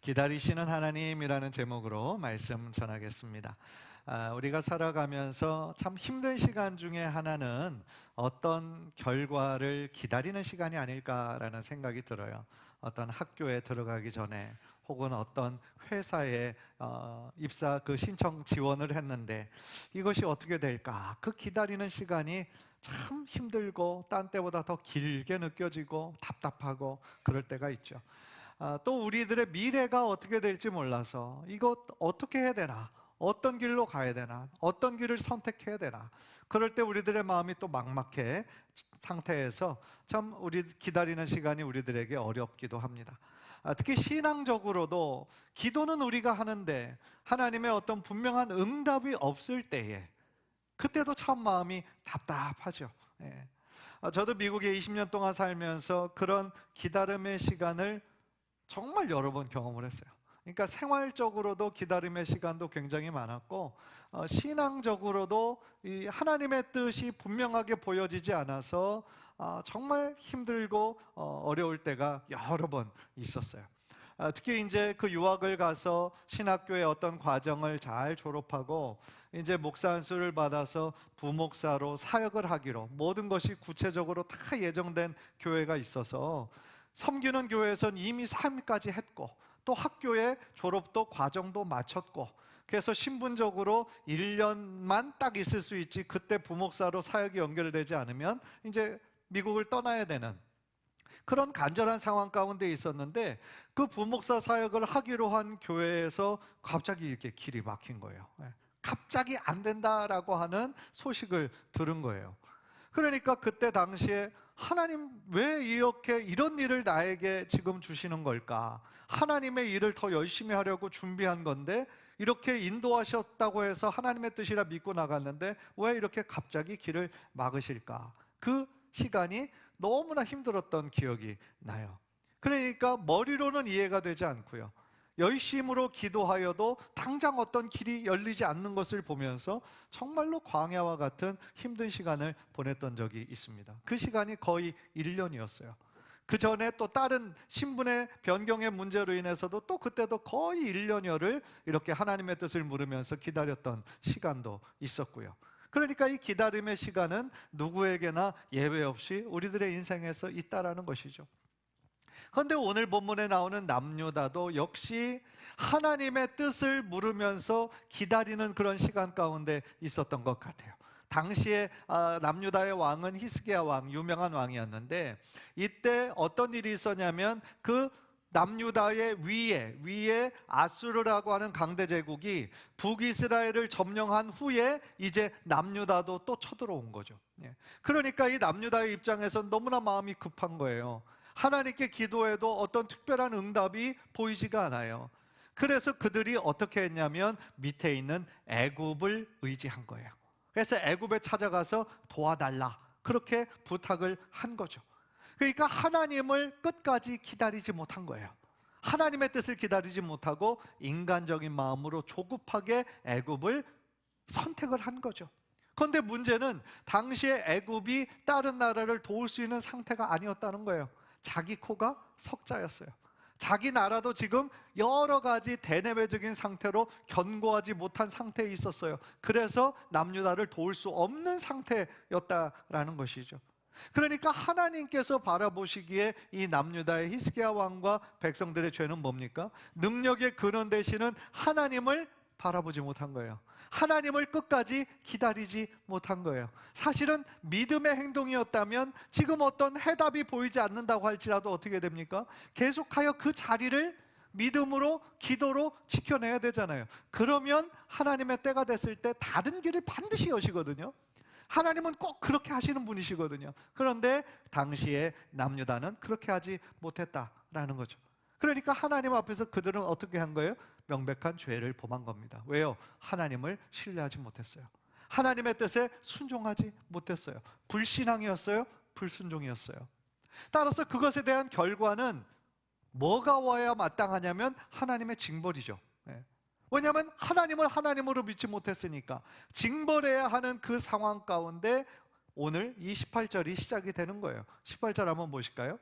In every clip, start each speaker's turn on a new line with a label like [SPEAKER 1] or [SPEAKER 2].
[SPEAKER 1] 기다리시는 하나님이라는 제목으로 말씀 전하겠습니다. 아, 우리가 살아가면서 참 힘든 시간 중에 하나는 어떤 결과를 기다리는 시간이 아닐까라는 생각이 들어요. 어떤 학교에 들어가기 전에 혹은 어떤 회사에 어, 입사 그 신청 지원을 했는데 이것이 어떻게 될까? 그 기다리는 시간이 참 힘들고 딴 때보다 더 길게 느껴지고 답답하고 그럴 때가 있죠. 아, 또 우리들의 미래가 어떻게 될지 몰라서 이거 어떻게 해야 되나? 어떤 길로 가야 되나? 어떤 길을 선택해야 되나? 그럴 때 우리들의 마음이 또 막막해 상태에서 참 우리 기다리는 시간이 우리들에게 어렵기도 합니다. 아, 특히 신앙적으로도 기도는 우리가 하는데 하나님의 어떤 분명한 응답이 없을 때에 그때도 참 마음이 답답하죠. 예. 아, 저도 미국에 20년 동안 살면서 그런 기다림의 시간을 정말 여러 번 경험을 했어요. 그러니까 생활적으로도 기다림의 시간도 굉장히 많았고 어, 신앙적으로도 이 하나님의 뜻이 분명하게 보여지지 않아서 아, 정말 힘들고 어, 어려울 때가 여러 번 있었어요. 아, 특히 이제 그 유학을 가서 신학교의 어떤 과정을 잘 졸업하고 이제 목사 안수를 받아서 부목사로 사역을 하기로 모든 것이 구체적으로 다 예정된 교회가 있어서 섬기는 교회에선 이미 삶까지 했고 또 학교에 졸업도 과정도 마쳤고 그래서 신분적으로 1년만 딱 있을 수 있지 그때 부목사로 사역이 연결되지 않으면 이제 미국을 떠나야 되는 그런 간절한 상황 가운데 있었는데 그 부목사 사역을 하기로 한 교회에서 갑자기 이렇게 길이 막힌 거예요. 예. 갑자기 안 된다라고 하는 소식을 들은 거예요. 그러니까 그때 당시에 하나님 왜 이렇게 이런 일을 나에게 지금 주시는 걸까? 하나님의 일을 더 열심히 하려고 준비한 건데 이렇게 인도하셨다고 해서 하나님의 뜻이라 믿고 나갔는데 왜 이렇게 갑자기 길을 막으실까? 그 시간이 너무나 힘들었던 기억이 나요. 그러니까 머리로는 이해가 되지 않고요. 열심으로 기도하여도 당장 어떤 길이 열리지 않는 것을 보면서 정말로 광야와 같은 힘든 시간을 보냈던 적이 있습니다. 그 시간이 거의 1년이었어요. 그 전에 또 다른 신분의 변경의 문제로 인해서도 또 그때도 거의 1년여를 이렇게 하나님의 뜻을 물으면서 기다렸던 시간도 있었고요. 그러니까 이 기다림의 시간은 누구에게나 예외 없이 우리들의 인생에서 있다라는 것이죠. 그런데 오늘 본문에 나오는 남유다도 역시 하나님의 뜻을 물으면서 기다리는 그런 시간 가운데 있었던 것 같아요. 당시에 아, 남유다의 왕은 히스기야 왕, 유명한 왕이었는데 이때 어떤 일이 있었냐면 그 남유다의 위에 위에 아수르라고 하는 강대 제국이 북이스라엘을 점령한 후에 이제 남유다도 또 쳐들어온 거죠. 예. 그러니까 이 남유다의 입장에서 너무나 마음이 급한 거예요. 하나님께 기도해도 어떤 특별한 응답이 보이지가 않아요. 그래서 그들이 어떻게 했냐면 밑에 있는 애굽을 의지한 거예요. 그래서 애굽에 찾아가서 도와달라 그렇게 부탁을 한 거죠. 그러니까 하나님을 끝까지 기다리지 못한 거예요. 하나님의 뜻을 기다리지 못하고 인간적인 마음으로 조급하게 애굽을 선택을 한 거죠. 그런데 문제는 당시에 애굽이 다른 나라를 도울 수 있는 상태가 아니었다는 거예요. 자기 코가 석자였어요. 자기 나라도 지금 여러 가지 대내외적인 상태로 견고하지 못한 상태에 있었어요. 그래서 남유다를 도울 수 없는 상태였다라는 것이죠. 그러니까 하나님께서 바라보시기에 이 남유다의 히스기야 왕과 백성들의 죄는 뭡니까? 능력의 근원 되시는 하나님을 바라보지 못한 거예요. 하나님을 끝까지 기다리지 못한 거예요. 사실은 믿음의 행동이었다면 지금 어떤 해답이 보이지 않는다고 할지라도 어떻게 됩니까? 계속하여 그 자리를 믿음으로 기도로 지켜내야 되잖아요. 그러면 하나님의 때가 됐을 때 다른 길을 반드시 여시거든요. 하나님은 꼭 그렇게 하시는 분이시거든요. 그런데 당시에 남유다는 그렇게 하지 못했다라는 거죠. 그러니까 하나님 앞에서 그들은 어떻게 한 거예요? 명백한 죄를 범한 겁니다. 왜요? 하나님을 신뢰하지 못했어요. 하나님의 뜻에 순종하지 못했어요. 불신앙이었어요? 불순종이었어요. 따라서 그것에 대한 결과는 뭐가 와야 마땅하냐면 하나님의 징벌이죠. 예. 왜냐하면 하나님을 하나님으로 믿지 못했으니까 징벌해야 하는 그 상황 가운데 오늘 이 18절이 시작이 되는 거예요. 18절 한번 보실까요?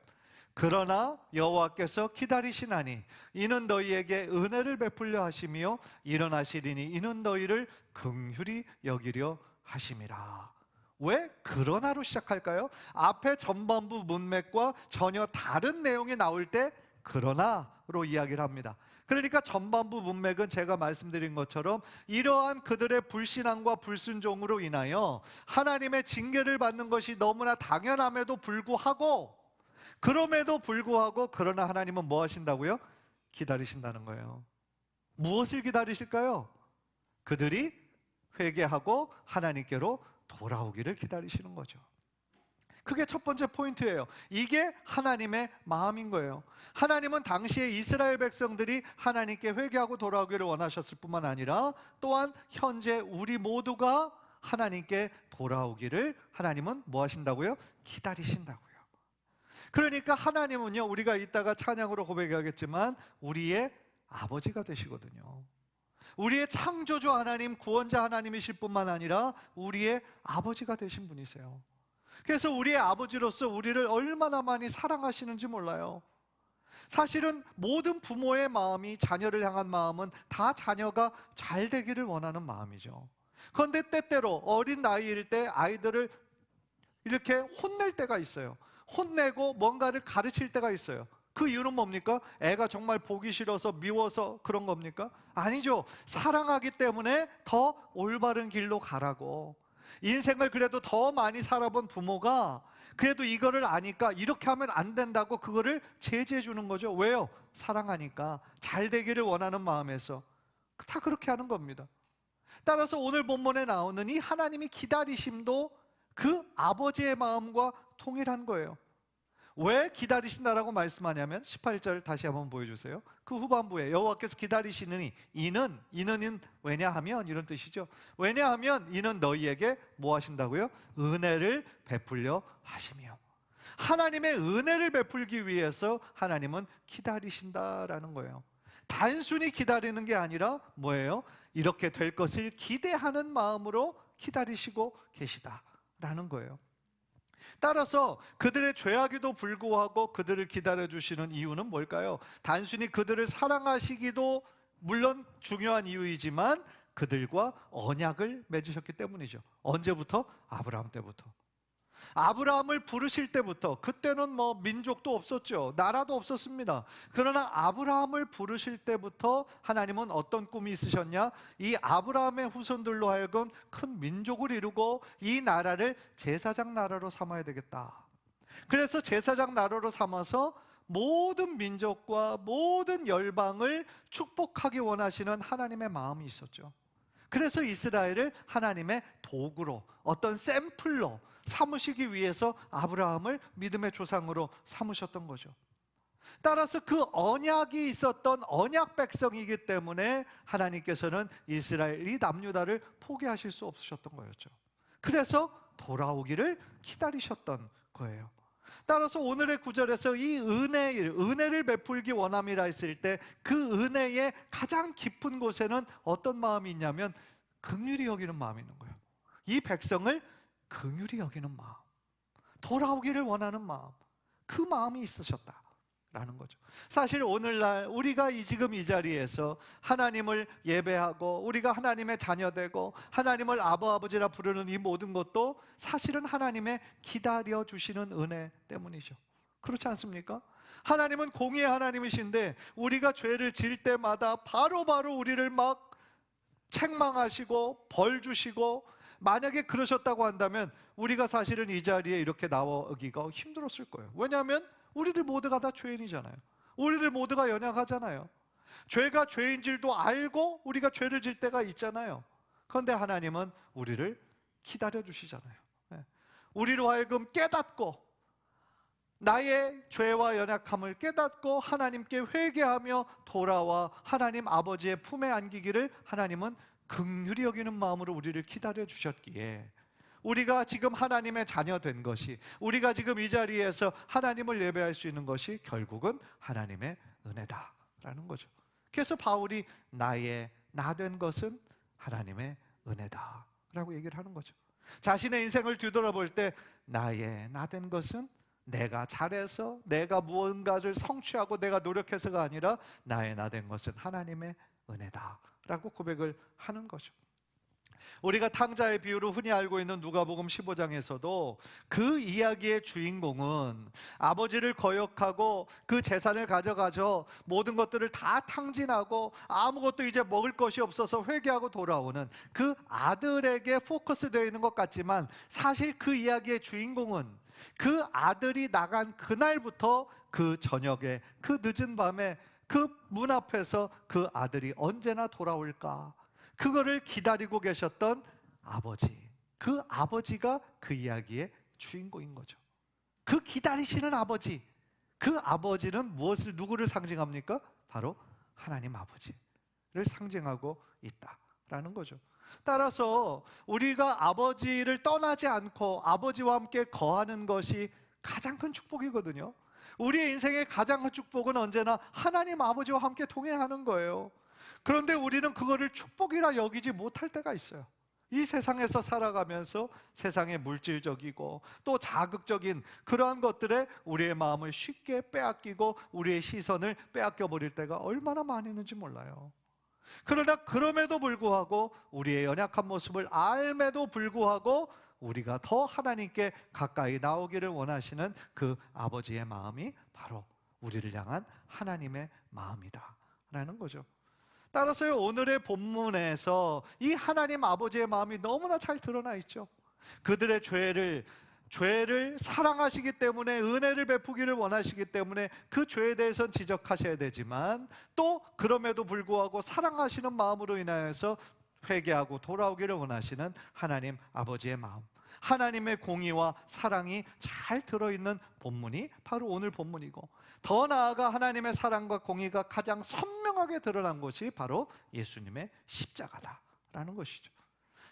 [SPEAKER 1] 그러나 여호와께서 기다리시나니 이는 너희에게 은혜를 베풀려 하시며 일어나시리니 이는 너희를 긍휼히 여기려 하심이라. 왜 그러나로 시작할까요? 앞에 전반부 문맥과 전혀 다른 내용이 나올 때 그러나로 이야기를 합니다. 그러니까 전반부 문맥은 제가 말씀드린 것처럼 이러한 그들의 불신앙과 불순종으로 인하여 하나님의 징계를 받는 것이 너무나 당연함에도 불구하고 그럼에도 불구하고 그러나 하나님은 뭐 하신다고요? 기다리신다는 거예요. 무엇을 기다리실까요? 그들이 회개하고 하나님께로 돌아오기를 기다리시는 거죠. 그게 첫 번째 포인트예요. 이게 하나님의 마음인 거예요. 하나님은 당시에 이스라엘 백성들이 하나님께 회개하고 돌아오기를 원하셨을 뿐만 아니라 또한 현재 우리 모두가 하나님께 돌아오기를 하나님은 뭐 하신다고요? 기다리신다고요. 그러니까 하나님은요, 우리가 이따가 찬양으로 고백하겠지만 우리의 아버지가 되시거든요. 우리의 창조주 하나님, 구원자 하나님이실 뿐만 아니라 우리의 아버지가 되신 분이세요. 그래서 우리의 아버지로서 우리를 얼마나 많이 사랑하시는지 몰라요. 사실은 모든 부모의 마음이 자녀를 향한 마음은 다 자녀가 잘 되기를 원하는 마음이죠. 그런데 때때로 어린 나이일 때 아이들을 이렇게 혼낼 때가 있어요. 혼내고 뭔가를 가르칠 때가 있어요. 그 이유는 뭡니까? 애가 정말 보기 싫어서 미워서 그런 겁니까? 아니죠. 사랑하기 때문에 더 올바른 길로 가라고. 인생을 그래도 더 많이 살아본 부모가 그래도 이거를 아니까 이렇게 하면 안 된다고 그거를 제지해 주는 거죠. 왜요? 사랑하니까 잘 되기를 원하는 마음에서 다 그렇게 하는 겁니다. 따라서 오늘 본문에 나오는 이 하나님이 기다리심도 그 아버지의 마음과 동일한 거예요. 왜 기다리신다라고 말씀하냐면 18절 다시 한번 보여주세요. 그 후반부에 여호와께서 기다리시느니 이는 이는 왜냐하면 이런 뜻이죠. 왜냐하면 이는 너희에게 뭐 하신다고요? 은혜를 베풀려 하시며 하나님의 은혜를 베풀기 위해서 하나님은 기다리신다라는 거예요. 단순히 기다리는 게 아니라 뭐예요? 이렇게 될 것을 기대하는 마음으로 기다리시고 계시다 라는 거예요. 따라서 그들의 죄악에도 불구하고 그들을 기다려 주시는 이유는 뭘까요? 단순히 그들을 사랑하시기도 물론 중요한 이유이지만 그들과 언약을 맺으셨기 때문이죠. 언제부터? 아브라함 때부터. 아브라함을 부르실 때부터 그때는 뭐 민족도 없었죠. 나라도 없었습니다. 그러나 아브라함을 부르실 때부터 하나님은 어떤 꿈이 있으셨냐? 이 아브라함의 후손들로 하여금 큰 민족을 이루고 이 나라를 제사장 나라로 삼아야 되겠다. 그래서 제사장 나라로 삼아서 모든 민족과 모든 열방을 축복하기 원하시는 하나님의 마음이 있었죠. 그래서 이스라엘을 하나님의 도구로 어떤 샘플로 삼으시기 위해서 아브라함을 믿음의 조상으로 삼으셨던 거죠. 따라서 그 언약이 있었던 언약 백성이기 때문에 하나님께서는 이스라엘 이 남유다를 포기하실 수 없으셨던 거였죠. 그래서 돌아오기를 기다리셨던 거예요. 따라서 오늘의 구절에서 이 은혜, 은혜를 베풀기 원함이라 했을 때 그 은혜의 가장 깊은 곳에는 어떤 마음이 있냐면 긍휼히 여기는 마음이 있는 거예요. 이 백성을 긍휼히 여기는 마음, 돌아오기를 원하는 마음, 그 마음이 있으셨다. 라는 거죠. 사실 오늘날 우리가 이 지금 이 자리에서 하나님을 예배하고 우리가 하나님의 자녀되고 하나님을 아버 아버지라 부르는 이 모든 것도 사실은 하나님의 기다려 주시는 은혜 때문이죠. 그렇지 않습니까? 하나님은 공의의 하나님이신데 우리가 죄를 질 때마다 바로바로 바로 우리를 막 책망하시고 벌 주시고 만약에 그러셨다고 한다면 우리가 사실은 이 자리에 이렇게 나오기가 힘들었을 거예요. 왜냐하면 우리들 모두가 다 죄인이잖아요. 우리들 모두가 연약하잖아요. 죄가 죄인 줄도 알고 우리가 죄를 질 때가 있잖아요. 그런데 하나님은 우리를 기다려 주시잖아요. 네. 우리로 하여금 깨닫고 나의 죄와 연약함을 깨닫고 하나님께 회개하며 돌아와 하나님 아버지의 품에 안기기를 하나님은 긍휼히 여기는 마음으로 우리를 기다려 주셨기에 우리가 지금 하나님의 자녀 된 것이 우리가 지금 이 자리에서 하나님을 예배할 수 있는 것이 결국은 하나님의 은혜다라는 거죠. 그래서 바울이 나의 나 된 것은 하나님의 은혜다라고 얘기를 하는 거죠. 자신의 인생을 뒤돌아볼 때 나의 나 된 것은 내가 잘해서 내가 무언가를 성취하고 내가 노력해서가 아니라 나의 나 된 것은 하나님의 은혜다라고 고백을 하는 거죠. 우리가 탕자의 비유를 흔히 알고 있는 누가복음 15장에서도 그 이야기의 주인공은 아버지를 거역하고 그 재산을 가져가서 모든 것들을 다 탕진하고 아무것도 이제 먹을 것이 없어서 회개하고 돌아오는 그 아들에게 포커스되어 있는 것 같지만 사실 그 이야기의 주인공은 그 아들이 나간 그날부터 그 저녁에 그 늦은 밤에 그 문 앞에서 그 아들이 언제나 돌아올까 그거를 기다리고 계셨던 아버지. 그 아버지가 그 이야기의 주인공인 거죠. 그 기다리시는 아버지. 그 아버지는 무엇을 누구를 상징합니까? 바로 하나님 아버지를 상징하고 있다라는 거죠. 따라서 우리가 아버지를 떠나지 않고 아버지와 함께 거하는 것이 가장 큰 축복이거든요. 우리의 인생의 가장 큰 축복은 언제나 하나님 아버지와 함께 동행하는 거예요. 그런데 우리는 그거를 축복이라 여기지 못할 때가 있어요. 이 세상에서 살아가면서 세상의 물질적이고 또 자극적인 그러한 것들에 우리의 마음을 쉽게 빼앗기고 우리의 시선을 빼앗겨 버릴 때가 얼마나 많이 있는지 몰라요. 그러나 그럼에도 불구하고 우리의 연약한 모습을 알매도 불구하고 우리가 더 하나님께 가까이 나오기를 원하시는 그 아버지의 마음이 바로 우리를 향한 하나님의 마음이다 라는 거죠. 따라서요 오늘의 본문에서 이 하나님 아버지의 마음이 너무나 잘 드러나 있죠. 그들의 죄를 죄를 사랑하시기 때문에 은혜를 베푸기를 원하시기 때문에 그 죄에 대해서는 지적하셔야 되지만 또 그럼에도 불구하고 사랑하시는 마음으로 인하여서 회개하고 돌아오기를 원하시는 하나님 아버지의 마음. 하나님의 공의와 사랑이 잘 들어있는 본문이 바로 오늘 본문이고 더 나아가 하나님의 사랑과 공의가 가장 선명하게 드러난 것이 바로 예수님의 십자가다라는 것이죠.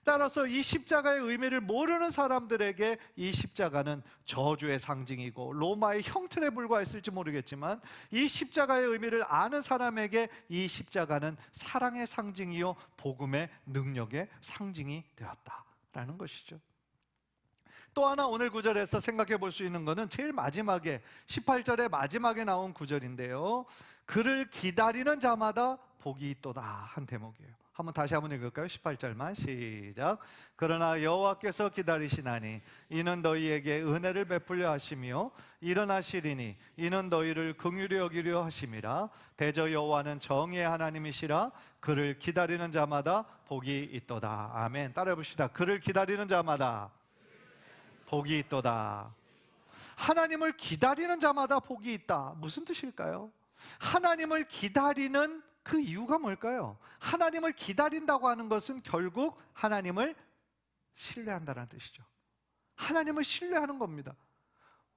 [SPEAKER 1] 따라서 이 십자가의 의미를 모르는 사람들에게 이 십자가는 저주의 상징이고 로마의 형틀에 불과했을지 모르겠지만 이 십자가의 의미를 아는 사람에게 이 십자가는 사랑의 상징이요 복음의 능력의 상징이 되었다라는 것이죠. 또 하나 오늘 구절에서 생각해 볼 수 있는 것은 제일 마지막에 18절의 마지막에 나온 구절인데요. 그를 기다리는 자마다 복이 있도다 한 대목이에요. 한번 다시 한번 읽을까요? 18절만 시작. 그러나 여호와께서 기다리시나니 이는 너희에게 은혜를 베풀려 하시며 일어나시리니 이는 너희를 긍휼히 여기려 하심이라 대저 여호와는 정의의 하나님이시라 그를 기다리는 자마다 복이 있도다. 아멘. 따라해 봅시다. 그를 기다리는 자마다 복이 있도다. 하나님을 기다리는 자마다 복이 있다. 무슨 뜻일까요? 하나님을 기다리는 그 이유가 뭘까요? 하나님을 기다린다고 하는 것은 결국 하나님을 신뢰한다는 뜻이죠. 하나님을 신뢰하는 겁니다.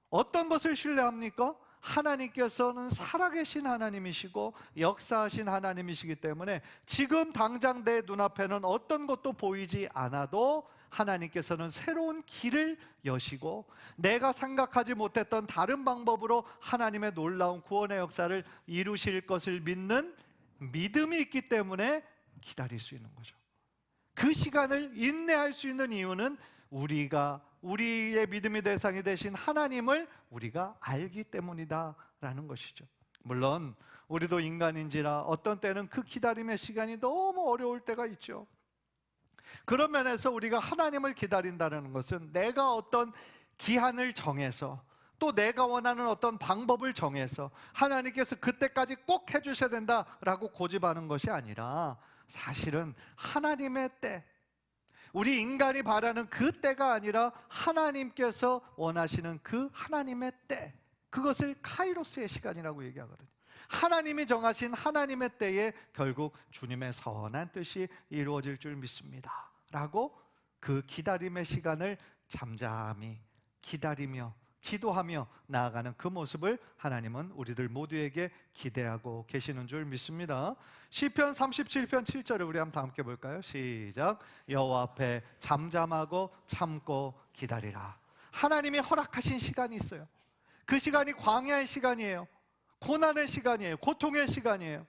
[SPEAKER 1] 어떤 것을 신뢰합니까? 하나님께서는 살아계신 하나님이시고 역사하신 하나님이시기 때문에 지금 당장 내 눈앞에는 어떤 것도 보이지 않아도 하나님께서는 새로운 길을 여시고 내가 생각하지 못했던 다른 방법으로 하나님의 놀라운 구원의 역사를 이루실 것을 믿는 믿음이 있기 때문에 기다릴 수 있는 거죠. 그 시간을 인내할 수 있는 이유는 우리가 우리의 믿음의 대상이 되신 하나님을 우리가 알기 때문이다라는 것이죠. 물론 우리도 인간인지라 어떤 때는 그 기다림의 시간이 너무 어려울 때가 있죠. 그런 면에서 우리가 하나님을 기다린다는 것은 내가 어떤 기한을 정해서 또 내가 원하는 어떤 방법을 정해서 하나님께서 그때까지 꼭 해주셔야 된다라고 고집하는 것이 아니라 사실은 하나님의 때, 우리 인간이 바라는 그 때가 아니라 하나님께서 원하시는 그 하나님의 때, 그것을 카이로스의 시간이라고 얘기하거든요. 하나님이 정하신 하나님의 때에 결국 주님의 선한 뜻이 이루어질 줄 믿습니다. 라고 그 기다림의 시간을 잠잠히 기다리며 기도하며 나아가는 그 모습을 하나님은 우리들 모두에게 기대하고 계시는 줄 믿습니다. 시편 37편 7절을 우리 한번 함께 볼까요? 시작. 여호와 앞에 잠잠하고 참고 기다리라. 하나님이 허락하신 시간이 있어요. 그 시간이 광야의 시간이에요. 고난의 시간이에요. 고통의 시간이에요.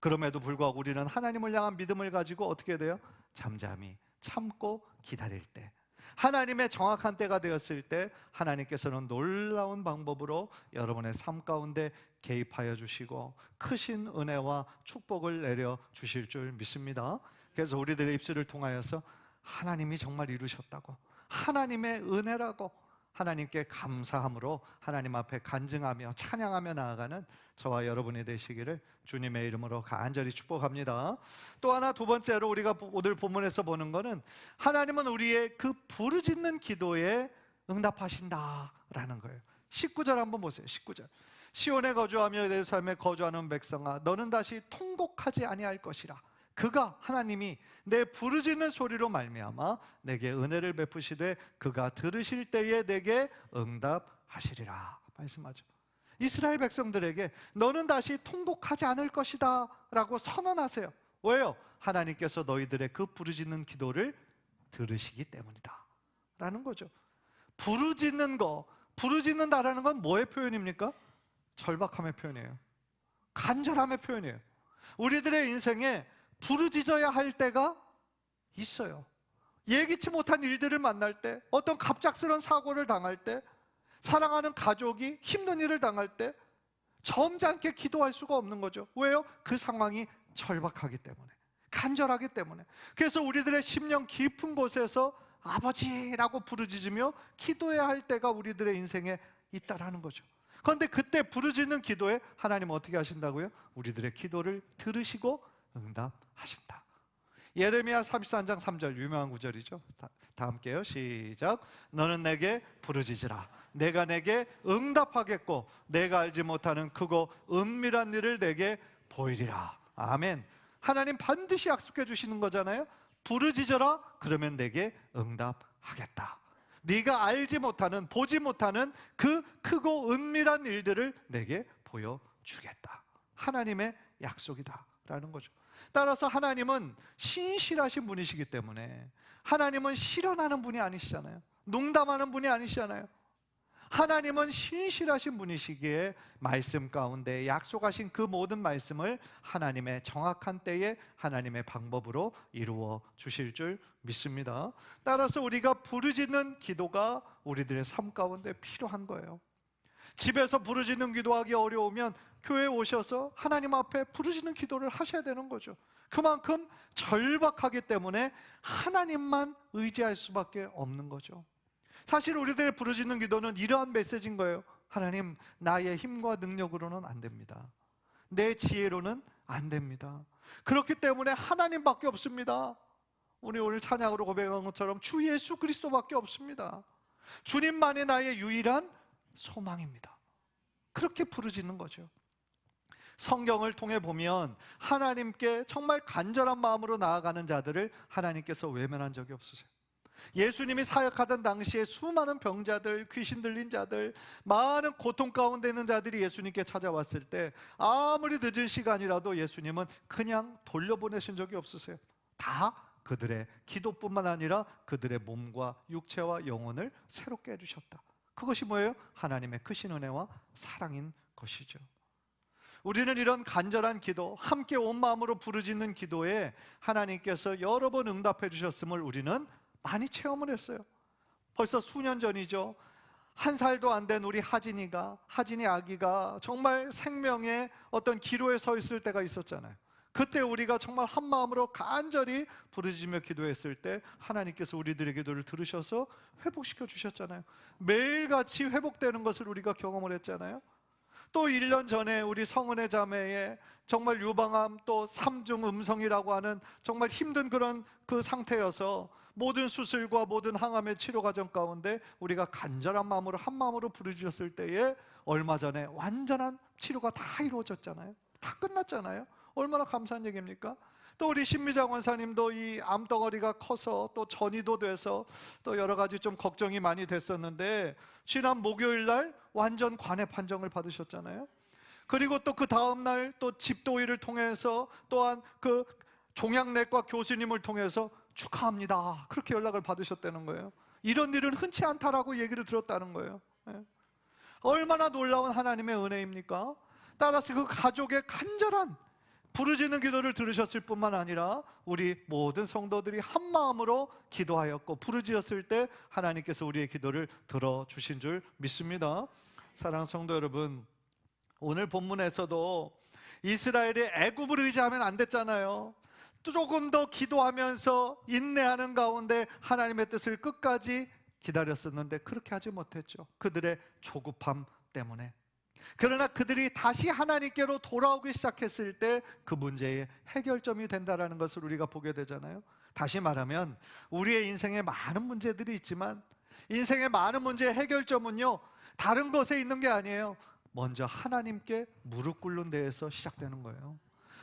[SPEAKER 1] 그럼에도 불구하고 우리는 하나님을 향한 믿음을 가지고 어떻게 돼요? 잠잠히 참고 기다릴 때 하나님의 정확한 때가 되었을 때 하나님께서는 놀라운 방법으로 여러분의 삶 가운데 개입하여 주시고 크신 은혜와 축복을 내려 주실 줄 믿습니다. 그래서 우리들의 입술을 통하여서 하나님이 정말 이루셨다고 하나님의 은혜라고 하나님께 감사함으로 하나님 앞에 간증하며 찬양하며 나아가는 저와 여러분이 되시기를 주님의 이름으로 간절히 축복합니다. 또 하나 두 번째로 우리가 오늘 본문에서 보는 거는 하나님은 우리의 그 부르짖는 기도에 응답하신다라는 거예요. 19절 한번 보세요. 19절. 시온에 거주하며 예루살렘에 거주하는 백성아 너는 다시 통곡하지 아니할 것이라. 그가 하나님이 내 부르짖는 소리로 말미암아 내게 은혜를 베푸시되 그가 들으실 때에 내게 응답하시리라 말씀하죠. 이스라엘 백성들에게 너는 다시 통곡하지 않을 것이다라고 선언하세요. 왜요? 하나님께서 너희들의 그 부르짖는 기도를 들으시기 때문이다. 라는 거죠. 부르짖는 거, 부르짖는다라는 건 뭐의 표현입니까? 절박함의 표현이에요. 간절함의 표현이에요. 우리들의 인생에 부르짖어야 할 때가 있어요. 예기치 못한 일들을 만날 때, 어떤 갑작스러운 사고를 당할 때, 사랑하는 가족이 힘든 일을 당할 때, 점잖게 기도할 수가 없는 거죠. 왜요? 그 상황이 절박하기 때문에, 간절하기 때문에. 그래서 우리들의 심령 깊은 곳에서 아버지라고 부르짖으며 기도해야 할 때가 우리들의 인생에 있다라는 거죠. 그런데 그때 부르짖는 기도에 하나님 어떻게 하신다고요? 우리들의 기도를 들으시고 응답하신다. 예레미야 33장 3절 유명한 구절이죠. 다, 다 함께요. 시작. 너는 내게 부르짖으라. 내가 내게 응답하겠고 내가 알지 못하는 크고 은밀한 일을 내게 보이리라. 아멘. 하나님 반드시 약속해 주시는 거잖아요. 부르짖어라. 그러면 내게 응답하겠다. 네가 알지 못하는 보지 못하는 그 크고 은밀한 일들을 내게 보여 주겠다. 하나님의 약속이다 라는 거죠. 따라서 하나님은 신실하신 분이시기 때문에 하나님은 실현하는 분이 아니시잖아요. 농담하는 분이 아니시잖아요. 하나님은 신실하신 분이시기에 말씀 가운데 약속하신 그 모든 말씀을 하나님의 정확한 때에 하나님의 방법으로 이루어 주실 줄 믿습니다. 따라서 우리가 부르짖는 기도가 우리들의 삶 가운데 필요한 거예요. 집에서 부르짖는 기도하기 어려우면 교회에 오셔서 하나님 앞에 부르짖는 기도를 하셔야 되는 거죠. 그만큼 절박하기 때문에 하나님만 의지할 수밖에 없는 거죠. 사실 우리들의 부르짖는 기도는 이러한 메시지인 거예요. 하나님, 나의 힘과 능력으로는 안 됩니다. 내 지혜로는 안 됩니다. 그렇기 때문에 하나님밖에 없습니다. 우리 오늘 찬양으로 고백한 것처럼 주 예수 그리스도밖에 없습니다. 주님만이 나의 유일한 소망입니다. 그렇게 부르짖는 거죠. 성경을 통해 보면 하나님께 정말 간절한 마음으로 나아가는 자들을 하나님께서 외면한 적이 없으세요. 예수님이 사역하던 당시에 수많은 병자들, 귀신 들린 자들, 많은 고통 가운데 있는 자들이 예수님께 찾아왔을 때 아무리 늦은 시간이라도 예수님은 그냥 돌려보내신 적이 없으세요. 다 그들의 기도뿐만 아니라 그들의 몸과 육체와 영혼을 새롭게 해주셨다. 그것이 뭐예요? 하나님의 크신 은혜와 사랑인 것이죠. 우리는 이런 간절한 기도, 함께 온 마음으로 부르짖는 기도에 하나님께서 여러 번 응답해 주셨음을 우리는 많이 체험을 했어요. 벌써 수년 전이죠. 한 살도 안 된 우리 하진이가, 하진이 아기가 정말 생명의 어떤 기로에 서 있을 때가 있었잖아요. 그때 우리가 정말 한 마음으로 간절히 부르짖으며 기도했을 때 하나님께서 우리들의 기도를 들으셔서 회복시켜 주셨잖아요. 매일같이 회복되는 것을 우리가 경험을 했잖아요. 또 1년 전에 우리 성은혜 자매의 정말 유방암 또 삼중 음성이라고 하는 정말 힘든 그런 그 상태여서 모든 수술과 모든 항암의 치료 과정 가운데 우리가 간절한 마음으로 한 마음으로 부르짖었을 때에 얼마 전에 완전한 치료가 다 이루어졌잖아요. 다 끝났잖아요. 얼마나 감사한 얘기입니까? 또 우리 신미장 원사님도 이 암덩어리가 커서 또 전이도 돼서 또 여러 가지 좀 걱정이 많이 됐었는데 지난 목요일 날 완전 관해 판정을 받으셨잖아요. 그리고 또 그 다음 날 또 집도의를 통해서 또한 그 종양내과 교수님을 통해서 축하합니다. 그렇게 연락을 받으셨다는 거예요. 이런 일은 흔치 않다라고 얘기를 들었다는 거예요. 예. 얼마나 놀라운 하나님의 은혜입니까? 따라서 그 가족의 간절한 부르짖는 기도를 들으셨을 뿐만 아니라 우리 모든 성도들이 한 마음으로 기도하였고 부르짖었을 때 하나님께서 우리의 기도를 들어 주신 줄 믿습니다. 사랑 성도 여러분, 오늘 본문에서도 이스라엘이 애굽을 의지하면 안 됐잖아요. 또 조금 더 기도하면서 인내하는 가운데 하나님의 뜻을 끝까지 기다렸었는데 그렇게 하지 못했죠. 그들의 조급함 때문에. 그러나 그들이 다시 하나님께로 돌아오기 시작했을 때 그 문제의 해결점이 된다라는 것을 우리가 보게 되잖아요. 다시 말하면 우리의 인생에 많은 문제들이 있지만 인생의 많은 문제의 해결점은요. 다른 것에 있는 게 아니에요. 먼저 하나님께 무릎 꿇는 데에서 시작되는 거예요.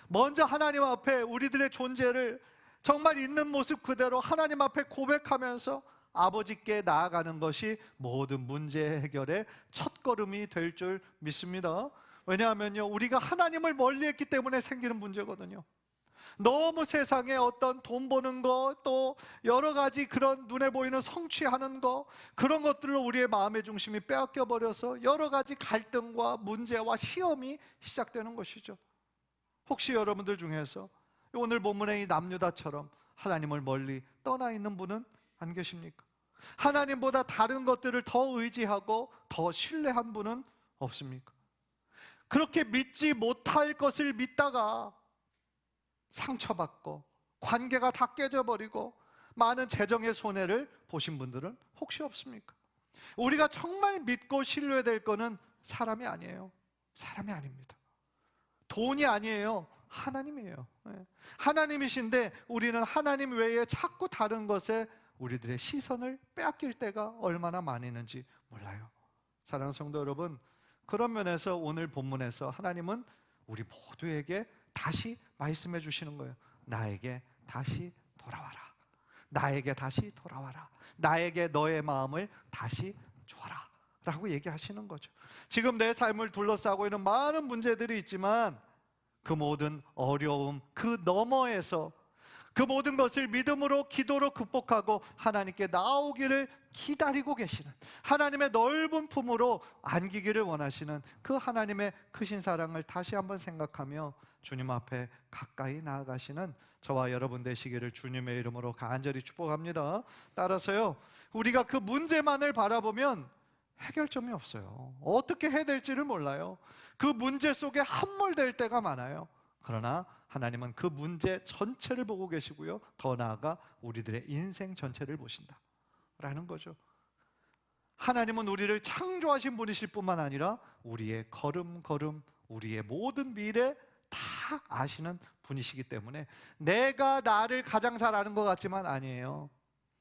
[SPEAKER 1] 먼저 하나님 앞에 우리들의 존재를 정말 있는 모습 그대로 하나님 앞에 고백하면서 아버지께 나아가는 것이 모든 문제 해결의 첫 걸음이 될 줄 믿습니다. 왜냐하면요, 우리가 하나님을 멀리 했기 때문에 생기는 문제거든요. 너무 세상에 어떤 돈 버는 거, 또 여러 가지 그런 눈에 보이는 성취하는 거, 그런 것들로 우리의 마음의 중심이 빼앗겨 버려서 여러 가지 갈등과 문제와 시험이 시작되는 것이죠. 혹시 여러분들 중에서 오늘 본문의 이 남유다처럼 하나님을 멀리 떠나 있는 분은 안 계십니까? 하나님보다 다른 것들을 더 의지하고 더 신뢰한 분은 없습니까? 그렇게 믿지 못할 것을 믿다가 상처받고 관계가 다 깨져버리고 많은 재정의 손해를 보신 분들은 혹시 없습니까? 우리가 정말 믿고 신뢰될 거는 사람이 아니에요. 사람이 아닙니다. 돈이 아니에요. 하나님이에요. 예. 하나님이신데 우리는 하나님 외에 자꾸 다른 것에 우리들의 시선을 빼앗길 때가 얼마나 많이 있는지 몰라요. 사랑하는 성도 여러분, 그런 면에서 오늘 본문에서 하나님은 우리 모두에게 다시 말씀해 주시는 거예요. 나에게 다시 돌아와라. 나에게 다시 돌아와라. 나에게 너의 마음을 다시 줘라. 라고 얘기하시는 거죠. 지금 내 삶을 둘러싸고 있는 많은 문제들이 있지만 그 모든 어려움, 그 너머에서 그 모든 것을 믿음으로 기도로 극복하고 하나님께 나오기를 기다리고 계시는 하나님의 넓은 품으로 안기기를 원하시는 그 하나님의 크신 사랑을 다시 한번 생각하며 주님 앞에 가까이 나아가시는 저와 여러분 되시기를 주님의 이름으로 간절히 축복합니다. 따라서요, 우리가 그 문제만을 바라보면 해결점이 없어요. 어떻게 해야 될지를 몰라요. 그 문제 속에 함몰될 때가 많아요. 그러나 하나님은 그 문제 전체를 보고 계시고요. 더 나아가 우리들의 인생 전체를 보신다. 라는 거죠. 하나님은 우리를 창조하신 분이실 뿐만 아니라 우리의 걸음걸음, 우리의 모든 미래 다 아시는 분이시기 때문에 내가 나를 가장 잘 아는 것 같지만 아니에요.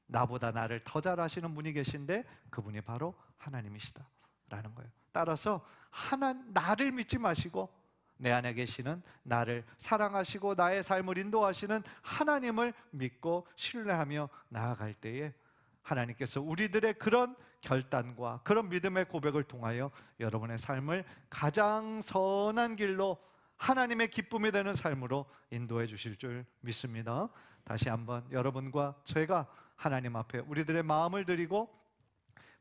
[SPEAKER 1] 나보다 나를 더 잘 아시는 분이 계신데 그분이 바로 하나님이시다. 라는 거예요. 따라서 하나 나를 믿지 마시고 내 안에 계시는 나를 사랑하시고 나의 삶을 인도하시는 하나님을 믿고 신뢰하며 나아갈 때에 하나님께서 우리들의 그런 결단과 그런 믿음의 고백을 통하여 여러분의 삶을 가장 선한 길로 하나님의 기쁨이 되는 삶으로 인도해 주실 줄 믿습니다. 다시 한번 여러분과 저희가 하나님 앞에 우리들의 마음을 드리고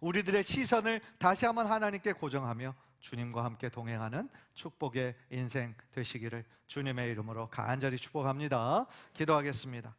[SPEAKER 1] 우리들의 시선을 다시 한번 하나님께 고정하며 주님과 함께 동행하는 축복의 인생 되시기를 주님의 이름으로 간절히 축복합니다. 기도하겠습니다.